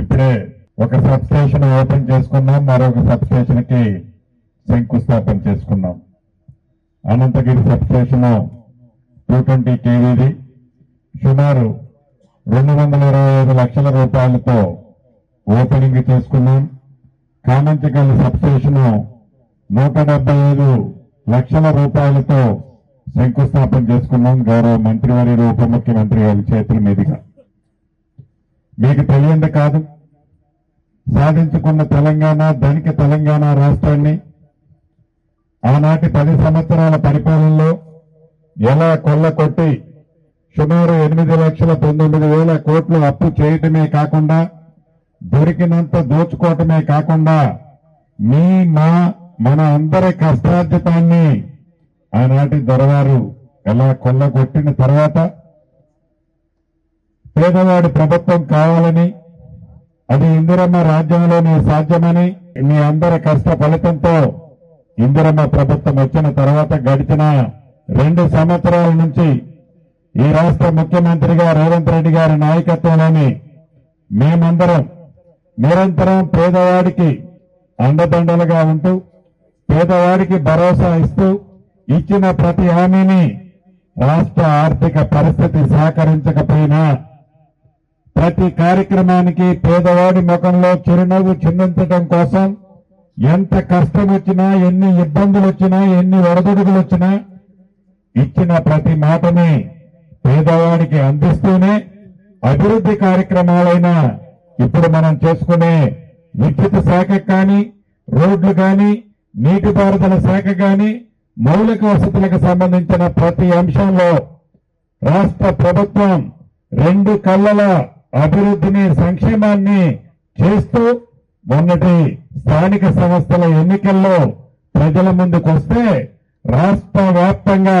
ఇప్పుడే ఒక sub station open చేసుకున్నాం మరొక సబ్స్టేషన్కి శంకుస్థాపన చేసుకున్నాం Anantagiri sub station two twenty కేవీది సుమారు రెండు వందల ఇరవై ఐదు లక్షల రూపాయలతో ఓపెనింగ్ చేసుకున్నాం. కామంచగల్ సబ్ స్టేషన్ నూట డెబ్బై ఐదు లక్షల రూపాయలతో శంకుస్థాపన చేసుకున్నాం. గౌరవ మంత్రివారి ఉప ముఖ్యమంత్రి గారి చేతుల మీదుగా. మీకు తెలియంది కాదు. సాధించుకున్న తెలంగాణ ధనిక తెలంగాణ రాష్ట్రాన్ని ఆనాటి పది సంవత్సరాల పరిపాలనలో ఎలా కొల్లకొట్టి సుమారు ఎనిమిది లక్షల పంతొమ్మిది వేల కోట్లు అప్పు చేయటమే కాకుండా దొరికినంత దోచుకోవటమే కాకుండా మీ మా మన అందరి కష్టార్జితాన్ని ఆనాటి దొరవారు ఎలా కొల్లగొట్టిన తర్వాత పేదవాడి ప్రభుత్వం కావాలని అది ఇందిరమ్మ రాజ్యంలోనే సాధ్యమని మీ అందరి కష్ట ఫలితంతో ఇందిరమ్మ ప్రభుత్వం వచ్చిన తర్వాత గడిచిన రెండు సంవత్సరాల నుంచి ఈ రాష్ట్ర ముఖ్యమంత్రిగా రేవంత్ రెడ్డి గారి నాయకత్వంలోని మేమందరం నిరంతరం పేదవాడికి అండదండలుగా ఉంటూ పేదవాడికి భరోసా ఇస్తూ ఇచ్చిన ప్రతి హామీని రాష్ట్ర ఆర్థిక పరిస్థితి సహకరించకపోయినా ప్రతి కార్యక్రమానికి పేదవాడి ముఖంలో చిరునవ్వు చిందించడం కోసం ఎంత కష్టం వచ్చినా ఎన్ని ఇబ్బందులు వచ్చినా ఎన్ని వరదొడుగులు వచ్చినా ఇచ్చిన ప్రతి మాటని పేదవాడికి అందిస్తూనే అభివృద్ధి కార్యక్రమాలైన ఇప్పుడు మనం చేసుకునే విద్యుత్ శాఖ కానీ రోడ్లు కానీ నీటిపారుదల శాఖ కానీ మౌలిక వసతులకు సంబంధించిన ప్రతి అంశంలో రాష్ట్ర ప్రభుత్వం రెండు కళ్ళల అభివృద్ధిని సంక్షేమాన్ని చేస్తూ మొన్నటి స్థానిక సంస్థల ఎన్నికల్లో ప్రజల ముందుకు వస్తే రాష్ట్ర వ్యాప్తంగా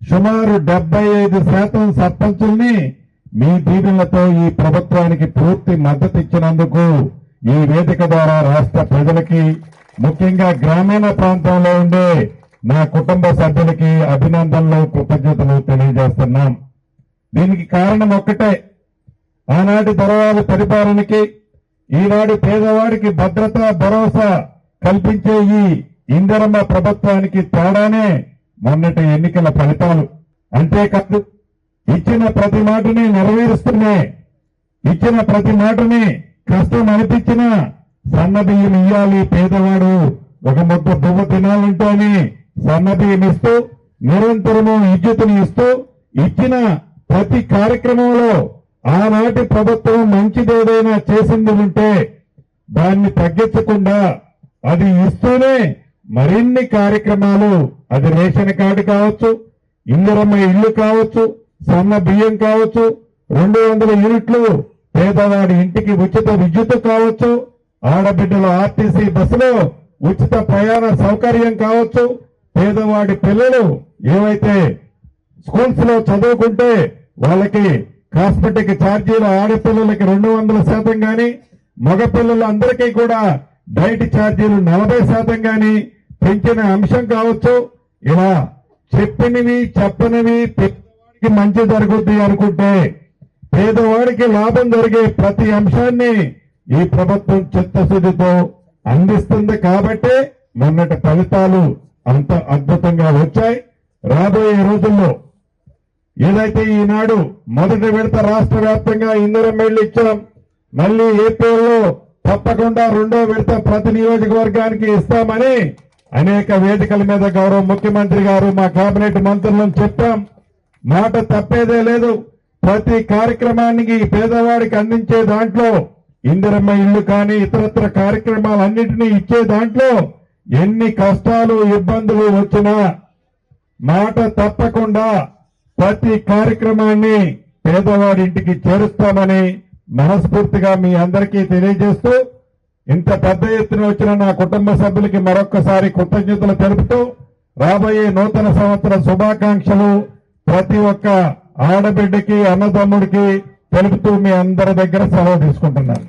సుమారు డెబ్బై ఐదు శాతం సర్పంచుల్ని మీ దీవెనలతో ఈ ప్రభుత్వానికి పూర్తి మద్దతు ఇచ్చినందుకు ఈ వేదిక ద్వారా రాష్ట్ర ప్రజలకి ముఖ్యంగా గ్రామీణ ప్రాంతంలో ఉండే నా కుటుంబ సభ్యులకి అభినందనలు కృతజ్ఞతలు తెలియజేస్తున్నాం. దీనికి కారణం ఒక్కటే ఆనాటి దొరవారి పరిపాలనకి ఈనాడు పేదవాడికి భద్రత భరోసా కల్పించే ఈ ఇందిరమ్మ ప్రభుత్వానికి తేడానే మొన్నటి ఎన్నికల ఫలితాలు. అంతేకాదు ఇచ్చిన ప్రతి మాటని నెరవేరుస్తూనే ఇచ్చిన ప్రతి మాటని కష్టం అనిపించిన సన్నబియ్యం ఇయ్యాలి పేదవాడు. ఒక ముద్ద బువ్వ తినాలంటే అని సన్న ఇస్తూ నిరంతరము విద్యుత్తుని ఇస్తూ ఇచ్చిన ప్రతి కార్యక్రమంలో ఆనాటి ప్రభుత్వం మంచిదేదైనా చేసింది ఉంటే దాన్ని తగ్గించకుండా అది ఇస్తూనే మరిన్ని కార్యక్రమాలు అది రేషన్ కార్డు కావచ్చు ఇందిరమ్మ ఇల్లు కావచ్చు సన్న బియ్యం కావచ్చు రెండు వందల యూనిట్లు పేదవాడి ఇంటికి ఉచిత విద్యుత్ కావచ్చు ఆడబిడ్డల ఆర్టీసీ బస్సులో ఉచిత ప్రయాణ సౌకర్యం కావచ్చు పేదవాడి పిల్లలు ఏవైతే స్కూల్స్లో చదువుకుంటే వాళ్ళకి కాస్మెటిక్ ఛార్జీలు ఆడపిల్లలకి రెండు వందల శాతం గాని మగపిల్లలందరికీ కూడా డైట్ ఛార్జీలు నలభై శాతం గాని పెంచిన అంశం కావచ్చు. ఇలా చెప్పినవి చెప్పనివి పేదవాడికి మంచి జరుగుద్ది అనుకుంటే పేదవాడికి లాభం జరిగే ప్రతి అంశాన్ని ఈ ప్రభుత్వం చిత్తశుద్ధితో అందిస్తుంది కాబట్టే మొన్నటి ఫలితాలు అంత అద్భుతంగా వచ్చాయి. రాబోయే రోజుల్లో ఏదైతే ఈనాడు మొదటి విడత రాష్ట్ర వ్యాప్తంగా ఇందిరం ఇళ్ళు ఇచ్చాం మళ్ళీ ఏప్రిల్లో తప్పకుండా రెండో విడత ప్రతి నియోజకవర్గానికి ఇస్తామని అనేక వేదికల మీద గౌరవ ముఖ్యమంత్రి గారు మా కేబినెట్ మంత్రులను చెప్పాం. మాట తప్పేదే లేదు. ప్రతి కార్యక్రమానికి పేదవాడికి అందించే దాంట్లో ఇందిరమ్మ ఇల్లు కానీ ఇతరత్ర కార్యక్రమాలన్నింటినీ ఇచ్చే దాంట్లో ఎన్ని కష్టాలు ఇబ్బందులు వచ్చినా మాట తప్పకుండా ప్రతి కార్యక్రమాన్ని పేదవాడింటికి చేరుస్తామని మనస్ఫూర్తిగా మీ అందరికీ తెలియజేస్తూ ఇంత పెద్ద ఎత్తున వచ్చిన నా కుటుంబ సభ్యులకి మరొక్కసారి కృతజ్ఞతలు తెలుపుతూ రాబోయే నూతన సంవత్సర శుభాకాంక్షలు ప్రతి ఒక్క ఆడబిడ్డకి అన్నదమ్ముడికి తెలుపుతూ మీ అందరి దగ్గర సెలవు తీసుకుంటున్నాను.